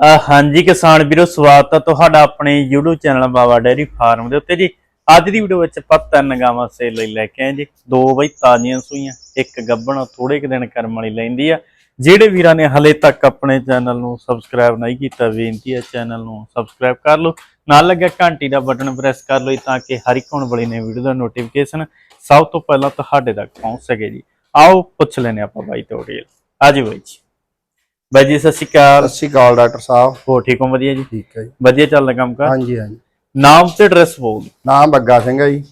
ਹਾਂਜੀ ਕਿਸਾਨ ਵੀਰੋ, ਸਵਾਗਤ ਹੈ ਤੁਹਾਡਾ ਆਪਣੇ YouTube channel Baba dairy farm ਦੇ ਉੱਤੇ ਜੀ। ਅੱਜ ਦੀ ਵੀਡੀਓ ਵਿੱਚ ਆਪਾਂ ਤਿੰਨ ਗਾਵਾਂ ਸੇਲ ਲਈ ਲੈ ਕੇ ਆਏ ਜੀ। ਦੋ ਬਈ ਤਾਜ਼ੀਆਂ ਸੂਈਆਂ, ਇੱਕ ਗੱਬਣ ਥੋੜੇ ਕੁ ਦਿਨ ਕਰਮ ਵਾਲੀ ਲੈਂਦੀ ਆ। ਜਿਹੜੇ ਵੀਰਾਂ ਨੇ ਹਲੇ ਤੱਕ ਆਪਣੇ ਚੈਨਲ ਨੂੰ ਸਬਸਕ੍ਰਾਈਬ ਨਹੀਂ ਕੀਤਾ, ਬੇਨਤੀ ਹੈ ਚੈਨਲ ਨੂੰ ਸਬਸਕ੍ਰਾਈਬ ਕਰ ਲਓ। ਨਾਲ ਲੱਗਿਆ ਘੰਟੀ ਦਾ ਬਟਨ ਪ੍ਰੈਸ ਕਰ ਲਓ ਤਾਂ ਕਿ ਹਰ ਇੱਕ ਹੋਣ ਵਾਲੀ ਨੇ ਵੀਡੀਓ ਦਾ ਨੋਟੀਫਿਕੇਸ਼ਨ ਸਭ ਤੋਂ ਪਹਿਲਾਂ ਤੁਹਾਡੇ ਤੱਕ ਪਹੁੰਚ ਸਕੇ ਜੀ। ਆਓ ਪੁੱਛ ਲੈਨੇ ਆਪਾਂ ਬਾਈ ਤੋਂ ਡੀਲ ਆਜੀ ਬਾਈ ਜੀ। ਬਾਈ ਜੀ ਸਤਿ ਸ਼੍ਰੀ ਅਕਾਲ। ਸਤਿ ਸ਼੍ਰੀ ਅਕਾਲ ਡਾਕਟਰ ਸਾਹਿਬ। ਹੋ ਠੀਕ ਹੋ? ਵਧੀਆ ਜੀ? ਠੀਕ ਹੈ ਜੀ। ਵਧੀਆ ਚੱਲਦਾ ਕੰਮ ਕਰ? ਹਾਂਜੀ ਹਾਂਜੀ। ਨਾਮ ਤੇ ਐਡਰੈਸ ਬੋਲ। ਨਾਮ ਬੱਗਾ ਸਿੰਘ ਹੈ ਜੀ।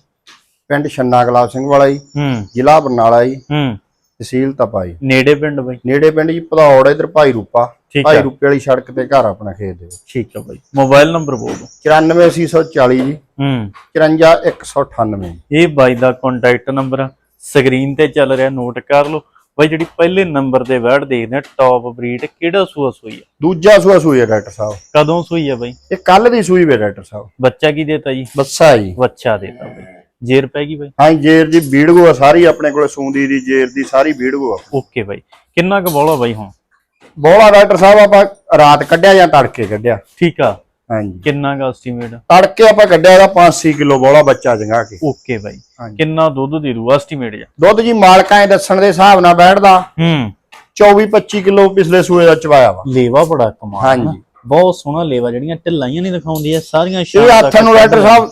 ਪਿੰਡ ਛੰਨਾ ਗੁਲਾਬ ਸਿੰਘ ਵਾਲਾ ਜੀ। ਹੂੰ। ਜ਼ਿਲ੍ਹਾ ਬਰਨਾਲਾ ਜੀ। ਹੂੰ। ਤਹਿਸੀਲ ਤਪਾ ਜੀ। ਨੇੜੇ ਪਿੰਡ ਬਾਈ? ਨੇੜੇ ਪਿੰਡ ਜੀ ਭਦੌੜ ਇਧਰ ਭਾਈ ਰੂਪਾ। ਭਾਈ ਰੂਪੇ ਵਾਲੀ ਸੜਕ ਤੇ ਘਰ ਆਪਣਾ ਖੇਤ ਦੇ। ਠੀਕ ਹੈ ਬਾਈ। ਮੋਬਾਈਲ ਨੰਬਰ ਬੋਲ ਦਿਓ। 94840 ਜੀ। ਹੂੰ। 54198 ਇਹ ਬਾਈ ਦਾ ਕੰਟੈਕਟ ਨੰਬਰ ਸਕਰੀਨ ਤੇ ਚੱਲ ਰਿਹਾ ਨੋਟ ਕਰ ਲਓ। ਬਾਈ ਜਿਹੜੀ ਪਹਿਲੇ ਨੰਬਰ ਤੇ ਵਰਡ ਦੇਖਦੇ ਆ ਟੌਪ ਬਰੀਡ ਕਿਹੜਾ ਸੂਆ ਸੂਈ ਆ? ਦੂਜਾ ਸੂਆ ਸੂਈ ਹੈ ਡਾਕਟਰ ਸਾਹਿਬ। ਕਦੋਂ ਸੂਈ ਆ ਬਾਈ? ਇਹ ਕੱਲ ਦੀ ਸੂਈ ਵੇ ਡਾਕਟਰ ਸਾਹਿਬ। ਬੱਚਾ ਕੀ ਦੇਤਾ ਜੀ? ਬੱਸਾ ਜੀ। ਬੱਚਾ ਦੇਤਾ ਬਾਈ। ਜੇਰ ਪੈ ਗਈ ਬਾਈ? ਹਾਂ ਜੇਰ ਦੀ ਬੀੜਗੋ ਆ ਸਾਰੀ ਆਪਣੇ ਕੋਲੇ ਸੂੰਦੀ ਦੀ ਜੇਰ ਦੀ ਸਾਰੀ ਬੀੜਗੋ ਆ ਓਕੇ ਬਾਈ। ਕਿੰਨਾ ਕੁ ਬੋਲਾ ਬਾਈ ਹੁਣ? ਬੋਲਾ ਡਾਕਟਰ ਸਾਹਿਬ ਆਪਾਂ ਰਾਤ ਕੱਢਿਆ ਜਾਂ ਤੜਕੇ ਕੱਢਿਆ? ਠੀਕ ਆ। ਹਾਂਜੀ। ਕਿੰਨਾ ਕੁ ਐਸਟੀਮੇਟ ਤੜਕੇ ਆਪਾਂ ਕੱਢਿਆ ਇਹਦਾ 5-6 ਕਿਲੋ ਬੋਲਾ ਬੱਚਾ ਜੰਗਾ ਕੇ। ਓਕੇ ਬਾਈ। ਹਾਂਜੀ। ਕਿੰਨਾ ਦੁੱਧ ਦੇ ਦੂ ਐਸਟੀਮੇਟ ਜਾ? ਦੁੱਧ ਜੀ ਮਾਲਕਾਂ ਦੇ ਦੱਸਣ ਦੇ ਹਿਸਾਬ ਨਾਲ ਬੈਠਦਾ। ਹੂੰ। 24-25 ਕਿਲੋ ਪਿਛਲੇ ਸੂਏ ਦਾ ਚਵਾਇਆ ਵਾ। ਲੇਵਾ ਬੜਾ ਕਮਾਲ। ਹਾਂਜੀ। ਬਹੁਤ ਸੋਹਣਾ ਲੇਵਾ ਜਿਹੜੀਆਂ ਢਿੱਲਾਂ ਹੀ ਨਹੀਂ ਦਿਖਾਉਂਦੀ ਆ ਸਾਰੀਆਂ ਇਹ ਸ਼ਾਨ ਹੱਥਾਂ ਨੂੰ ਡਾਕਟਰ ਸਾਹਿਬ।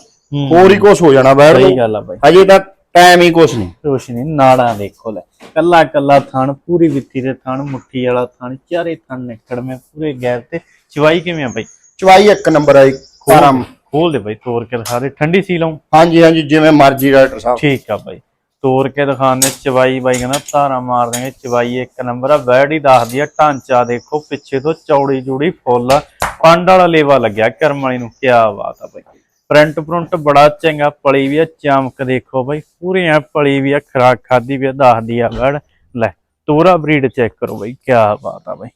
ਹੋਰ ਹੀ ਕੁਛ ਹੋ ਜਾਣਾ ਬੈਠ ਸਹੀ ਗੱਲ ਆ ਬਾਈ। ਅਜੇ ਤਾਂ ਟਾਈਮ ਹੀ ਕੁਛ ਨਹੀਂ। ਰੋਸ਼ਨੀ ਨਾੜਾਂ ਦੇਖੋ ਲੈ। ਕੱਲਾ ਕੱਲਾ ਥਣ ਪੂਰੀ ਵਿੱਥੀ ਦੇ ਥਣ ਮੁੱਠੀ ਵਾਲਾ ਥਣ ਚਾਰੇ ਥਣ ਨਿਕੜਵੇਂ ਪੂਰੇ ਗੈਰ ਤੇ। ਚਵਾਈ ਕਿਵੇਂ ਆ ਬਾਈ? ਚਵਾਈ ਇੱਕ ਨੰਬਰ ਆਈ ਆਰਾਮ ਖੋਲ ਦੇ ਬਾਈ ਤੋੜ ਕੇ ਦਿਖਾ ਦੇ ਠੰਡੀ ਸੀ ਲਾਉਂ ਹਾਂਜੀ ਹਾਂਜੀ ਜਿਵੇਂ ਮਰਜ਼ੀ ਡਾਕਟਰ ਸਾਹਿਬ। ਠੀਕ ਆ ਬਾਈ ਤੋੜ ਕੇ ਦਿਖਾਣੇ ਚਵਾਈ ਬਾਈ ਕਹਿੰਦਾ ਧਾਰਾ ਮਾਰ ਦੇਂਗੇ ਚਵਾਈ ਇੱਕ ਨੰਬਰ ਆ ਹੀ ਦੱਸਦੀ ਆ ਢਾਂਚਾ ਦੇਖੋ ਪਿੱਛੇ ਤੋਂ ਚੌੜੀ ਜੂੜੀ ਫੁੱਲ ਆ ਪੰਡ ਵਾਲਾ ਲੇਵਾ ਲੱਗਿਆ ਕਰਮ ਵਾਲੀ ਨੂੰ ਕੀ ਬਾਤ ਆ ਬਾਈ। ਪ੍ਰਿੰਟ ਪ੍ਰਿੰਟ ਬੜਾ ਚੰਗਾ ਪਲੀ ਵੀ ਆ ਚਮਕ ਦੇਖੋ ਬਾਈ ਪੂਰੀ ਐ ਪਲੀ ਵੀ ਆ ਖਰਾਕ ਖਾਦੀ ਵੀ ਆ ਦੱਸਦੀ ਆ ਬੈਡ ਲੈ ਤੋਰਾ ਬਰੀਡ ਚੈੱਕ ਕਰੋ ਬਾਈ ਕੀ ਬਾਤ ਆ ਬਾਈ।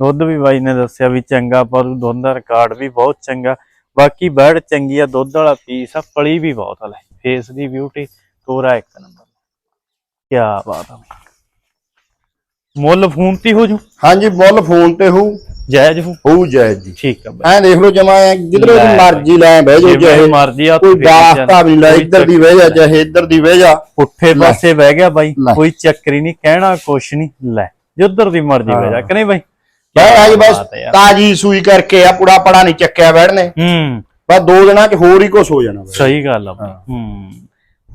ਦੁੱਧ ਵੀ ਬਾਈ ਨੇ ਦੱਸਿਆ ਵੀ ਚੰਗਾ ਪਰ ਦੁੱਧ ਦਾ ਰਿਕਾਰਡ ਵੀ ਬਹੁਤ ਚੰਗਾ। ਬਾਕੀ ਬੈਡ ਚੰਗੀ ਆ ਦੁੱਧ ਵਾਲਾ ਪੀਸ ਆ ਪਲੀ ਵੀ ਬਹੁਤ ਆ ਲੈ। ਫੇਸ ਦੀ ਬਿਊਟੀ ਤੋਰਾ ਇੱਕ ਨੰਬਰ। ਕੀ ਬਾਤ ਆ। ਮੁੱਲ ਫੋਨ ਤੇ ਹੋ ਜੂ? ਹਾਂਜੀ ਮੁੱਲ ਫੋਨ ਤੇ ਹੋਊ। ਜਾਇਜ਼ ਹੋ ਹੋਊ ਜਾਇਜ਼ ਜੀ। ਠੀਕ ਆ ਬਾਈ। ਐ ਦੇਖ ਲਓ ਜਮਾ ਜਿੱਧਰੋਂ ਮਰਜ਼ੀ ਲੈ ਬਹਿ ਜਾਓ ਜਿਵੇਂ ਚਾਹੇ ਮਰਜ਼ੀ ਆ ਕੋਈ ਦਾਸਤਾ ਵੀ ਲੈ ਇੱਧਰ ਦੀ ਬਹਿ ਜਾ ਚਾਹੇ ਇੱਧਰ ਦੀ ਬਹਿ ਜਾ। ਪੁੱਠੇ ਪਾਸੇ ਬਹਿ ਗਿਆ ਬਾਈ। ਕੋਈ ਚੱਕਰੀ ਨਹੀਂ ਕਹਿਣਾ ਕੁਛ ਨਹੀਂ। ਲੈ ਜਿੱਧਰ ਦੀ ਮਰਜ਼ੀ ਬਹਿ ਜਾ ਕਿ ਨਹੀਂ ਬਾਈ? ਬਹਿ ਅੱਜ ਬਸ ਬਾਤ ਹੈ ਯਾਰ। ਤਾਜੀ ਸੂਈ ਕਰਕੇ ਆ ਪੁੜਾ ਪੜਾ ਨਹੀਂ ਚੱਕਿਆ ਬੈਠਨੇ। ਹੂੰ। ਬਸ ਦੋ ਦਿਨਾਂ ਚ ਹੋਰ ਹੀ ਕੁਛ ਹੋ ਜਾਣਾ। ਸਹੀ ਗੱਲ ਆ ਬਾਈ। ਹੂੰ।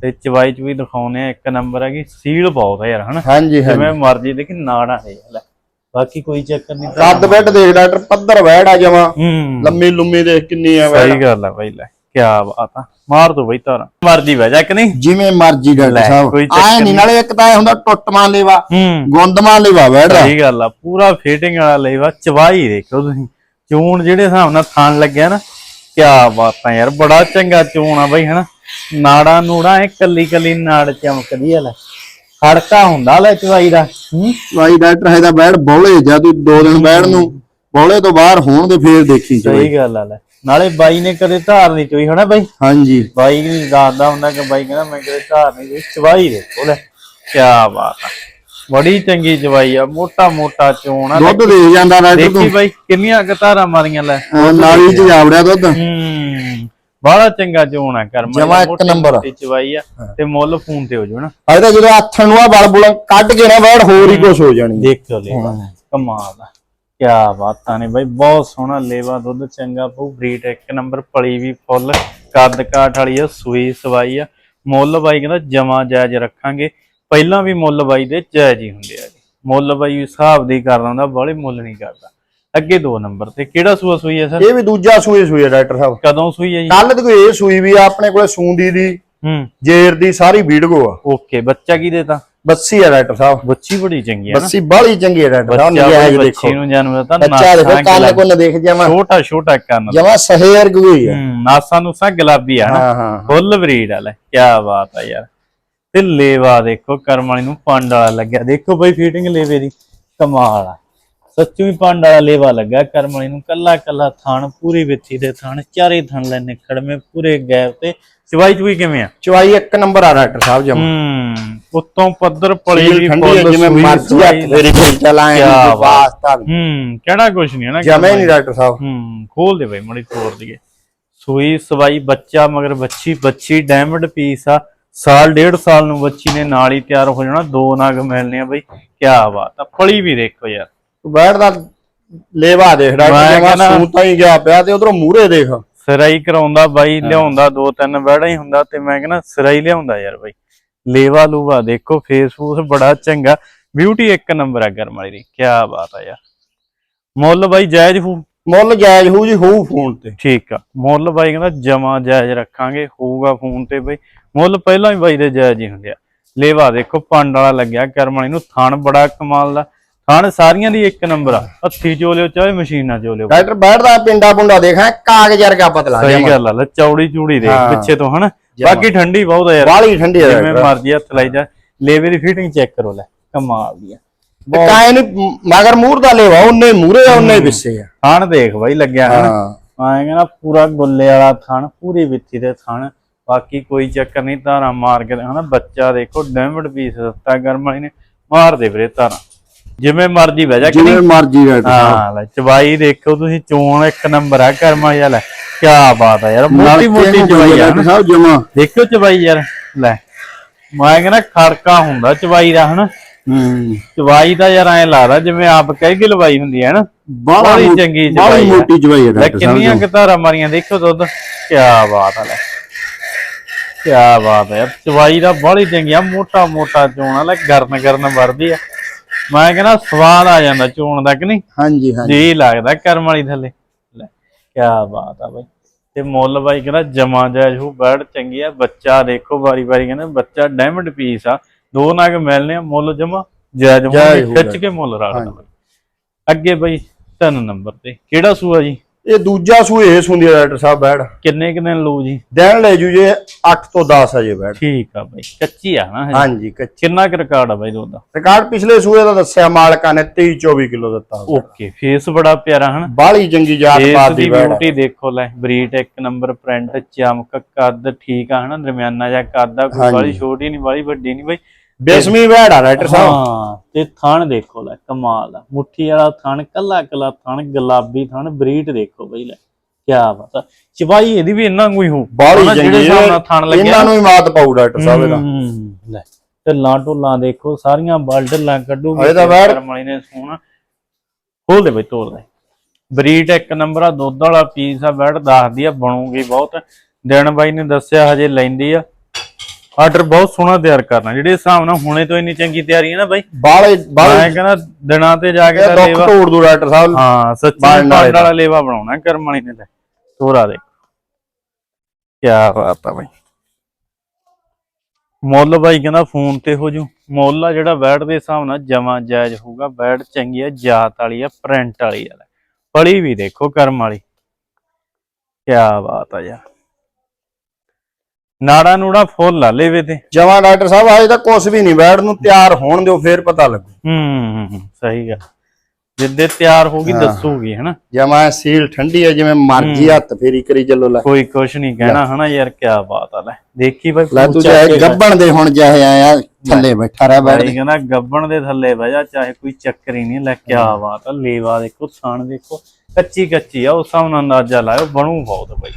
ਤੇ ਚਵਾਈ ਚ ਵੀ ਦਿਖਾਉਨੇ ਆ ਇੱਕ ਨੰਬਰ ਹੈਗੀ ਸੀਲ ਬਹੁਤ ਆ ਯਾਰ ਹਨਾ? ਹਾਂਜੀ ਹਾਂਜੀ। ਜਿਵੇਂ ਮਰਜ਼ੀ ਦੇਖੀ ਨਾੜਾ ਹੈ ਲੈ। ਬਾਕੀ ਕੋਈ ਚੱਕਰ ਨਹੀਂ ਕੱਦ ਬੈੱਡ ਦੇਖ ਡਾਕਟਰ ਪੱਧਰ ਬੈੜ ਆ ਜਮਾ। ਹੂੰ। ਲੰਮੀ ਲੁੰਮੀ ਦੇਖ ਕਿੰਨੀ ਆ ਬੈੜ ਸਹੀ ਗੱਲ ਆ ਬਾਈ ਲੈ। ਕੀ ਬਾਤ ਆ ਮਾਰ ਦੋ ਬਾਈ ਤਾਰਾ ਮਰਜ਼ੀ ਬਹਿ ਜਾ ਕਿ ਨਹੀਂ। ਜਿਵੇਂ ਮਰਜ਼ੀ ਡਾਕਟਰ ਸਾਹਿਬ। ਕੋਈ ਚੱਕਰ ਆਏ ਨਹੀਂ। ਨਾਲੇ ਇੱਕ ਤਾਂ ਇਹ ਹੁੰਦਾ ਟੁੱਟਵਾਂ ਲੇਵਾ ਗੁੰਦਮਾਂ ਲੇਵਾ ਬੈੜਦਾ ਸਹੀ ਗੱਲ ਆ ਪੂਰਾ ਫਿਟਿੰਗ ਵਾਲਾ ਲੇਵਾ ਚਵਾਈ ਦੇਖੋ ਤੁਸੀਂ। ਚੂਣ ਜਿਹੜੇ ਹਿਸਾਬ ਨਾਲ ਥਾਣ ਲੱਗਿਆ ਨਾ ਕੀ ਬਾਤਾਂ ਯਾਰ ਬੜਾ ਚੰਗਾ ਚੂਣ ਆ ਬਾਈ ਹਨਾ। ਨਾੜਾ ਨੂੜਾ ਐ ਕੱਲੀ ਕੱਲੀ ਨਾੜ ਚਮਕਦੀ ਆ ਲੈ। ਖੜਕਾ ਹੁੰਦਾ ਲੈ ਚਵਾਈ ਦਾ। ਭਾਈ ਡਾਕਟਰ ਹੈ ਤਾਂ ਬੈੜ ਬੌਲੇ ਜਾਂ ਤੂੰ ਦੋ ਦਿਨ ਬੈੜ ਨੂੰ ਬੌਲੇ ਤੋਂ ਬਾਹਰ ਹੋਣ ਦੇ ਫੇਰ ਦੇਖੀ ਸਹੀ ਗੱਲ ਆ ਲੈ। ਨਾਲੇ ਬਾਈ ਨੇ ਕਦੇ ਧਾਰ ਨਹੀਂ ਚੋਈ ਹਨਾ ਬਾਈ? ਹਾਂਜੀ। ਬਾਈ ਵੀ ਦੱਸਦਾ ਹੁੰਦਾ ਕਿ ਬਾਈ ਕਹਿੰਦਾ ਮੈਂ ਕਦੇ ਧਾਰ ਨਹੀਂ ਚੋਈ ਚਵਾਈ ਦੇਖੋ ਲੈ ਕੀ ਬਾਤ ਆ। ਬੜੀ ਚੰਗੀ ਚਵਾਈ ਆ ਮੋਟਾ ਮੋਟਾ ਚੂਣ ਆ। ਦੁੱਧ ਦੇ ਜਾਂਦਾ ਡਾਕਟਰ ਦੇਖੀ ਬਾਈ ਕਿੰਨੀਆਂ ਕੁ ਧਾਰਾਂ ਮਾਰੀਆਂ ਲੈ। ਨਾਲੀ ਚ ਜਾਵੜਿਆ ਦੁੱਧ। ਹੂੰ ਬੜਾ ਚੰਗਾ ਚੋਣ ਆ ਕਰਮ ਜਮਾਂ ਇੱਕ ਨੰਬਰ। ਚਵਾਈ ਆ ਤੇ ਮੁੱਲ ਫੋਨ ਤੇ ਹੋ ਜਾਣਾ ਅਜੇ ਤਾਂ ਜਦੋਂ ਹੱਥ ਨੂੰ ਆ ਬਲ ਬੁਲ ਕੱਢ ਕੇ ਨਾ ਬੈੜ ਹੋਰ ਹੀ ਕੁਛ ਹੋ ਜਾਣੀ। ਦੇਖੋ ਲੈ ਕਮਾਲ ਆ। ਕੀ ਬਾਤਾਂ ਨੇ ਬਾਈ ਬਹੁਤ ਸੋਹਣਾ ਲੇਵਾ ਦੁੱਧ ਚੰਗਾ ਬਹੁ ਬਰੀਡ ਇੱਕ ਨੰਬਰ ਪਲੀ ਵੀ ਫੁੱਲ ਕੱਦ ਕਾਠ ਵਾਲੀ ਆ ਸੂਈ ਸਵਾਈ ਆ। ਮੁੱਲ ਬਾਈ ਕਹਿੰਦਾ ਜਮਾ ਜਾਇਜ਼ ਰੱਖਾਂਗੇ। ਪਹਿਲਾਂ ਵੀ ਮੁੱਲ ਬਾਈ ਦੇ ਜਾਇਜ਼ ਹੀ ਹੁੰਦੇ ਆ ਮੁੱਲ ਬਾਈ ਹਿਸਾਬ ਦੀ ਕਰ ਲੈਂਦਾ ਬਾਹਲੇ ਮੁੱਲ ਨਹੀਂ ਕਰਦਾ। ਅੱਗੇ ਦੋ ਨੰਬਰ ਤੇ ਕਿਹੜਾ ਸੂਆ ਸੂਈ ਆ ਸਰ? ਇਹ ਵੀ ਦੂਜਾ ਸੂਈ ਸੂਈ ਹੈ ਡਾਕਟਰ ਸਾਹਿਬ। ਕਦੋਂ ਸੂਈ ਆ ਜੀ? ਕੱਲ ਤੇ ਕੋਈ ਇਹ ਸੂਈ ਵੀ ਆ ਆਪਣੇ ਕੋਲੇ ਸੂੰਦੀ ਦੀ ਹੂੰ। ਜੇਰ ਦੀ ਸਾਰੀ ਵੀਡਗੋ ਆ। ਓਕੇ ਬੱਚਾ ਕੀ ਦੇਤਾ? ਬੱਸੀ ਆ ਡਾਕਟਰ ਸਾਹਿਬ। ਬੱਚੀ ਬੜੀ ਚੰਗੀ ਹੈ ਨਾ। ਬੱਸੀ ਬਾਹਲੀ ਚੰਗੀ ਹੈ ਡਾਕਟਰ ਸਾਹਿਬ ਨਿਆਜ ਬਈ ਦੇਖੋ ਬੱਚੀ ਨੂੰ ਜਨਮ ਦਿੱਤਾ ਬੱਚਾ ਦੇਖੋ ਕੰਨ। ਕੋਨ ਦੇਖ ਜਾਵਾਂ। ਛੋਟਾ ਛੋਟਾ ਕੰਨ। ਜਮਾ ਸਹੇਰ ਗਈ ਹੂੰ ਨਾਸਾਂ ਨੂੰ ਸਾ ਗੁਲਾਬੀ ਆ ਨਾ। ਹਾਂ ਹਾਂ ਫੁੱਲ ਬਰੀਡ ਵਾਲਾ ਕੀ ਬਾਤ ਆ ਯਾਰ। ਤੇ ਲੇਵਾ ਦੇਖੋ ਕਰਮ ਵਾਲੀ ਨੂੰ ਪੰਡ ਵਾਲਾ ਲੱਗਿਆ। ਦੇਖੋ ਬਈ ਫੀਟਿੰਗ ਲੇਵੇ ਦੀ। ਕਮਾਲ ਆ। ਸੱਚੂ ਪੰਡ ਵਾਲਾ ਲੇਵਾ ਲੱਗਾ ਕਰਮ ਵਾਲੀ ਨੂੰ ਕੱਲਾ ਕੱਲਾ ਥਣ ਪੂਰੀ ਵਿੱਥੀ ਦੇ ਥਣ ਚਾਰੇ ਥਣ ਲੈਨੇ ਖੜਮੇ ਪੂਰੇ ਗੈਪ ਤੇ। ਚਵਾਈ ਚੁਈ ਕਿਵੇਂ ਆ? ਚਵਾਈ ਇੱਕ ਨੰਬਰ ਆ ਡਾਕਟਰ ਸਾਹਿਬ ਜਮ। ਹੂੰ ਉੱਤੋਂ ਪੱਧਰ ਪਲੀ ਵੀ ਫੁੱਲ ਜਿਵੇਂ ਮਰਜ਼ੀ ਹੱਥ ਫੇਰੀ ਫੇਰੀ ਚਲਾਏ। ਵਾਸਤਾ। ਹੂੰ ਕਿਹੜਾ ਕੁਛ ਨਹੀਂ ਹੈ ਨਾ ਜਮੇ ਨਹੀਂ ਡਾਕਟਰ ਸਾਹਿਬ। ਹੂੰ ਖੋਲ ਦੇ ਬਈ ਮੜੀ ਤੋੜ ਦਈਏ। ਸੂਈ ਸਵਾਈ ਬੱਚਾ ਮਗਰ ਬੱਚੀ ਬੱਚੀ ਡਾਇਮੰਡ ਪੀਸ ਆ। ਸਾਲ ਡੇਢ ਸਾਲ ਨੂੰ ਬੱਚੀ ਨੇ ਨਾਲ ਹੀ ਤਿਆਰ ਹੋ ਜਾਣਾ ਦੋ ਨਗ ਮਿਲਨੇ ਆ ਬਈ। ਕੀ ਬਾਤ ਆ ਪਲੀ ਵੀ ਦੇਖੋ ਯਾਰ। ਤੂੰ ਬੈਠਦਾ ਲੇਵਾ ਦੇਖ ਮੈਂ ਕਹਿੰਦਾ- ਸੂਤ ਹੀ ਗਿਆ ਪਿਆ ਤੇ ਉਧਰੋਂ ਮੂਰੇ ਦੇਖ। ਸਿਰਾਈ ਕਰਾਉਂਦਾ ਬਾਈ ਲਿਆਉਂਦਾ ਦੋ ਤਿੰਨ ਵੜਾ ਹੀ ਹੁੰਦਾ ਤੇ ਮੈਂ ਕਹਿੰਦਾ ਸਿਰਾਈ ਲਿਆਉਂਦਾ ਯਾਰ ਬਾਈ। ਲੇਵਾ ਲੂਵਾ ਦੇਖੋ ਫੇਸਬੁੱਕ ਬੜਾ ਚੰਗਾ। ਬਿਊਟੀ ਇੱਕ ਨੰਬਰ ਆ ਗਰਮ ਵਾਲੀ ਦੀ ਕੀ ਬਾਤ ਆ ਯਾਰ। ਮੁੱਲ ਬਾਈ ਜਾਇਜ਼ ਹੋ ਮੁੱਲ ਜਾਇਜ਼ ਹੋਊ ਜੀ ਹੋਊ ਫੋਨ ਤੇ। ਠੀਕ ਆ। ਮੁੱਲ ਬਾਈ ਕਹਿੰਦਾ ਜਮਾ ਜਾਇਜ਼ ਰੱਖਾਂਗੇ ਹੋਊਗਾ ਫੋਨ ਤੇ ਬਈ। ਮੁੱਲ ਪਹਿਲਾਂ ਹੀ ਬਾਈ ਦੇ ਜਾਇਜ਼ ਹੀ ਹੁੰਦੇ ਆ। ਲੇਵਾ ਦੇਖੋ ਪੰਡ ਵਾਲਾ ਲੱਗਿਆ ਕਰਮ ਵਾਲੀ ਨੂੰ ਥਣ ਬੜਾ ਕਮਾਲ ਦਾ। ਥਣ ਸਾਰੀਆਂ ਦੀ ਇੱਕ ਨੰਬਰ ਆ। ਹੱਥੀ ਚੋਲਿਓ ਚਾਹੇ ਮਸ਼ੀਨਾਂ ਚੋਲਿਓ ਡਾਕਟਰ ਬੈਠਦਾ ਪਿੰਡਾ ਪੁੰਡਾ ਦੇਖਾਂ ਕਾਗਜ਼ ਵਰਗਾ ਪਤਲਾ ਸਹੀ ਗੱਲ ਆ ਲੈ ਚੌੜੀ ਚੂੜੀ ਦੇ। ਪਿੱਛੇ ਤੋਂ ਹਨਾ। ਬਾਕੀ ਠੰਡੀ ਬਹੁਤ ਆ ਯਾਰ। ਬਾਲੀ ਠੰਡੀ ਹੈ ਜਿਵੇਂ ਮਰਜ਼ੀ ਹੱਥ ਲਾਈ ਜਾ। ਲੇਵੇ ਦੀ ਫਿਟਿੰਗ ਚੈੱਕ ਕਰੋ ਲੈ। ਕਮਾਲ ਦੀ ਆ। ਕਾਇ ਨਹੀਂ ਮਗਰ ਮੂਰ ਦਾ ਲੇਵਾ ਉਹਨੇ ਮੂਰੇ ਆ ਉਹਨੇ ਪਿੱਛੇ ਆ। ਥਣ ਦੇਖ ਬਾਈ ਲੱਗਿਆ ਹਾਂ। ਮੈਂ ਕਹਿੰਦਾ ਪੂਰਾ ਗੁੱਲੇ ਵਾਲਾ ਥਣ ਪੂਰੀ ਵਿੱਥੀ ਦੇ ਥਣ। ਬਾਕੀ ਕੋਈ ਚੱਕਰ ਨਹੀਂ ਧਾਰਾਂ ਮਾਰ ਕੇ ਹਨਾ ਬੱਚਾ ਦੇਖੋ ਡਾਇਮੰਡ ਪੀਸ ਦਿੱਤਾ ਗਰਮ ਵਾਲੀ ਨੇ। ਮਾਰ ਦੇ ਵੀਰੇ ਧਾਰਾਂ। ਜਿਵੇਂ ਮਰਜ਼ੀ ਬਹਿ ਜਾ ਕਿ ਜਿਵੇਂ ਮਰਜ਼ੀ ਡਾਕਟਰ ਸਾਹਿਬ ਹਾਂ ਲੈ ਚਵਾਈ ਦੇਖੋ ਤੁਸੀਂ ਚੋਣ ਇੱਕ ਨੰਬਰ ਆ ਕਰਮਾ ਯਾਰ ਲੈ। ਕੀ ਬਾਤ ਆ ਯਾਰ ਮੋਟੀ ਮੋਟੀ ਚਵਾਈ ਆ। ਸਾਹਿਬ ਜਮਾ। ਦੇਖੋ ਚਵਾਈ ਯਾਰ ਲੈ। ਮੈਂ ਕਹਿੰਦਾ ਖੜਕਾ ਹੁੰਦਾ ਚਵਾਈ ਦਾ ਹਨਾ? ਹੂੰ। ਚਵਾਈ ਦਾ ਯਾਰ ਐ ਲੱਗਦਾ ਜਿਵੇਂ ਆਪ ਕਹਿ ਕੇ ਲਵਾਈ ਹੁੰਦੀ ਹੈ ਨਾ ਬੜੀ ਚੰਗੀ ਚਵਾਈ। ਮੋਟੀ ਚਵਾਈ ਹੈ ਲੈ ਡਾਕਟਰ ਕਿੰਨੀਆਂ ਕਤਾਰਾਂ ਮਾਰੀਆਂ ਦੇਖੋ ਦੁੱਧ। ਕੀ ਬਾਤ ਆ ਲੈ। ਕੀ ਬਾਤ ਹੈ ਯਾਰ ਚਵਾਈ ਦਾ ਬੜੀ ਚੰਗੀ ਆ ਮੋਟਾ ਮੋਟਾ ਚੋਣ ਲੈ ਗਰਨ ਗਰਨ ਵਰਦੀ ਆ। ਮੈਂ ਕਹਿੰਦਾ ਸਵਾਦ ਆ ਜਾਂਦਾ ਚੋਣ ਦਾ ਕਿ ਨਹੀਂ? ਹਾਂਜੀ ਹਾਂਜੀ। ਜੀ ਲੱਗਦਾ ਕਰਮ ਵਾਲੀ ਥੱਲੇ। ਲੈ ਕੀ ਬਾਤ ਆ ਬਾਈ। ਤੇ ਮੁੱਲ ਬਾਈ ਕਹਿੰਦਾ ਜਮਾ ਜਾਇਜ਼ ਹੋ ਬੈੜ ਚੰਗੀ ਆ ਬੱਚਾ ਦੇਖੋ ਵਾਰੀ ਵਾਰੀ ਕਹਿੰਦਾ ਬੱਚਾ ਡਾਇਮੰਡ ਪੀਸ ਆ ਦੋ ਨਗ ਮਿਲਨੇ ਆ ਮੁੱਲ ਜਮਾ ਜਾਇਜ਼ ਹੋਊਗਾ। ਖਿੱਚ ਕੇ ਮੁੱਲ ਰੱਖਦਾ ਅੱਗੇ ਬਾਈ ਤਿੰਨ ਨੰਬਰ ਤੇ ਕਿਹੜਾ ਸੂਆ ਜੀ? ਇਹ ਦੂਜਾ ਸੂਏ ਹੁੰਦੀ ਹੈ ਡਾਕਟਰ ਸਾਹਿਬ ਬੈੜ ਕਿੰਨੇ ਕਿੰਨੇ ਲਊ ਜੀ? ਦਿਨ ਲੈ ਜੂ ਜੇ 8 ਤੋਂ 10 ਅਜੇ ਬੈੜ ਠੀਕ ਆ ਬਾਈ ਕੱਚੀ ਆ ਨਾ ਹਜੇ। ਕੱਚੀ। ਕਿੰਨਾ ਕੁ ਰਿਕਾਰਡ ਆ ਬਾਈ ਦੁੱਧ ਦਾ? ਰਿਕਾਰਡ ਪਿਛਲੇ ਸੂਏ ਦਾ ਦੱਸਿਆ ਮਾਲਕਾਂ ਨੇ 23 24 ਕਿਲੋ ਦਿੱਤਾ ਓਕੇ ਫੇਸ ਬੜਾ ਪਿਆਰਾ ਹਨਾ? ਬਾਹਲੀ ਚੰਗੀ ਜਾਤ ਪਾਤ ਦੀ ਬੈੜ ਬਿਊਟੀ ਦੇਖੋ ਲੈ ਬਰੀਟ ਇੱਕ ਨੰਬਰ ਪ੍ਰਿੰਟ ਚਮਕ ਕੱਦ ਠੀਕ ਆ ਹਨਾ ਦਰਮਿਆਨਾ ਜਾਂ ਕੱਦ ਆ ਕੋਈ। ਬਾਲੀ ਛੋਟੀ ਨਹੀਂ ਬਾਲੀ ਵੱਡੀ ਨਹੀਂ ਬਾਈ। ਬੇਸਮੀ ਆ ਡਾਕਟਰ ਸਾਹਿਬ। ਹਾਂ ਤੇ ਥਣ ਦੇਖੋ ਲੈ ਕਮਾਲ ਆ। ਮੁੱਠੀ ਵਾਲਾ ਥਣ ਕੱਲਾ ਕੱਲਾ ਥਣ ਗੁਲਾਬੀ ਥਣ ਬਰੀਟ ਦੇਖੋ ਬਈ ਲੈ ਕੀ ਬਾਤ ਆ। ਚਵਾਈ ਇਹਦੀ ਵੀ ਇੰਨਾ ਕੋਈ ਹੋ ਬਾਹਲੀ ਹਨਾ, ਜਿਹੜੇ ਹਿਸਾਬ ਨਾਲ ਥਣ ਲੱਗਿਆ। ਇਹਨਾਂ ਨੂੰ ਹੀ ਮਾਤ ਪਾਉ ਡਾਕਟਰ ਸਾਹਿਬ ਇਹਦਾ। ਹੂੰ, ਲੈ ਢੱਲਾਂ ਢੁੱਲਾਂ ਦੇਖੋ ਸਾਰੀਆਂ ਬਲ ਢੱਲਾਂ ਕੱਢੂਗੀ ਹਜੇ ਤਾਂ ਵੈੜ- ਕਰਮ ਵਾਲੀ ਨੇ ਸੋਹਣਾ। ਖੋਲ ਦੇ ਬਈ ਤੋੜ ਦੇ। ਬਰੀਟ ਇੱਕ ਨੰਬਰ ਆ ਦੁੱਧ ਵਾਲਾ ਪੀਸ ਆ ਬੈੜ ਦੱਸਦੀ ਆ ਬਣੂਗੀ ਬਹੁਤ। ਦਿਨ ਬਾਈ ਨੇ ਦੱਸਿਆ ਹਜੇ ਲੈਂਦੀ ਆ। ਆਰਡਰ ਬਹੁਤ ਸੋਹਣਾ ਤਿਆਰ ਕਰਨਾ ਜਿਹੜੇ ਹਿਸਾਬ ਨਾਲ ਹੁਣੇ ਤੋਂ ਇੰਨੀ ਚੰਗੀ ਤਿਆਰੀ ਹੈ ਨਾ ਬਾਈ? ਬਾਹਲੇ ਮੈਂ ਕਹਿੰਦਾ ਦਿਨਾਂ ਤੇ ਜਾ ਕੇ ਤਾਂ ਦੁੱਖ ਲੇਵਾ ਤੋੜ ਦੂ ਡਾਕਟਰ ਸਾਹਿਬ। ਹਾਂ ਸੱਚੀ ਵਾਲੇ ਪੰਡ ਵਾਲਾ ਲੇਵਾ ਬਣਾਉਣਾ ਕਰਮ ਵਾਲੀ ਨੇ ਲੈ ਤੋਰਾ ਦੇ। ਕੀ ਬਾਤ ਆ ਬਾਈ। ਮੁੱਲ ਬਾਈ ਕਹਿੰਦਾ ਫੋਨ ਤੇ ਹੋ ਜੂ। ਮੁੱਲ ਆ ਜਿਹੜਾ ਬੈਡ ਦੇ ਹਿਸਾਬ ਨਾਲ ਜਮਾ ਜਾਇਜ਼ ਹੋਊਗਾ ਬੈਡ ਚੰਗੀ ਆ ਜਾਤ ਵਾਲੀ ਆ ਪ੍ਰਿੰਟ ਵਾਲੀ ਆ। ਲੈ। ਫਲੀ ਵੀ ਦੇਖੋ ਕਰਮ ਵਾਲੀ। ਕੀ ਬਾਤ ਆ ਯਾਰ। ਨਾੜਾ ਨੂੜਾ ਫੁੱਲ ਆ ਲੇਵੇ ਤੇ। ਜਮਾ ਡਾਕਟਰ ਸਾਹਿਬ ਹਜੇ ਤਾਂ ਕੁਛ ਵੀ ਨਹੀਂ ਬੈੜ ਨੂੰ ਤਿਆਰ ਹੋਣ ਦਿਓ ਫੇਰ ਪਤਾ ਲੱਗੂ। ਹੂੰ ਸਹੀ ਗੱਲ। ਜਿੱਦੇ ਤਿਆਰ ਹੋਗੀ ਦੱਸੂਗੀ ਹਨਾ? ਜਮਾ ਸੀਲ ਠੰਡੀ ਹੈ ਜਿਵੇਂ ਮਰਜ਼ੀ ਹੱਥ ਫੇਰੀ ਕਰੀ ਚੱਲੋ ਲੈ। ਕੋਈ ਕੁਛ ਨਹੀਂ ਕਹਿਣਾ ਹਨਾ ਯਾਰ ਕੀ ਬਾਤ ਆ ਲੈ। ਦੇਖੀ ਬਾਈ ਲੈ ਤੂੰ ਚਾਹੇ ਗੱਬਣ ਦੇ ਹੁਣ ਚਾਹੇ ਆਇਆ ਥੱਲੇ ਬੈਠਾ ਰਹਿ ਬੈੜ ਬਾਈ ਕਹਿੰਦਾ ਗੱਬਣ ਦੇ ਥੱਲੇ ਬਹਿ ਜਾ ਚਾਹੇ ਕੋਈ ਚੱਕਰ ਹੀ ਨਹੀਂ ਲੈ ਕੀ ਬਾਤ ਆ। ਲੇਵਾ ਦੇਖੋ ਥਣ ਦੇਖੋ ਕੱਚੀ ਕੱਚੀ ਆ ਉਸ ਹਿਸਾਬ ਨਾਲ ਅੰਦਾਜ਼ਾ ਲਾਇਓ ਬਣੂ ਬਹੁਤ ਬਾਈ।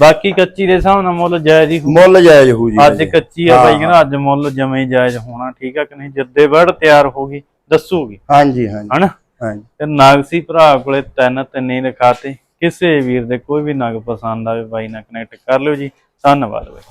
ਬਾਕੀ ਕੱਚੀ ਦੇ ਹਿਸਾਬ ਨਾਲ ਮੁੱਲ ਜਾਇਜ਼ ਹੀ ਹੋਊ। ਮੁੱਲ ਜਾਇਜ਼ ਹੋਊ ਜੀ ਅੱਜ ਕੱਚੀ ਆ ਬਾਈ ਕਹਿੰਦਾ ਅੱਜ ਮੁੱਲ ਜਮੇ ਹੀ ਜਾਇਜ਼ ਹੋਣਾ ਠੀਕ ਆ ਕਿ ਨਹੀਂ? ਜਿੱਦੇ ਵੜ ਤਿਆਰ ਹੋਗੀ ਦੱਸੂਗੀ। ਹਾਂਜੀ ਹਾਂਜੀ। ਹਨਾ? ਹਾਂਜੀ। ਤੇ ਨਾਗਸੀ ਭਰਾ ਕੋਲੇ ਤਿੰਨ ਤਿੰਨੇ ਲਿਖਾਤੇ ਕਿਸੇ ਵੀਰ ਦੇ ਕੋਈ ਵੀ ਨਗ ਪਸੰਦ ਆਵੇ ਬਾਈ ਨਾਲ ਕਨੈਕਟ ਕਰ ਲਿਓ ਜੀ। ਧੰਨਵਾਦ ਬਾਈ।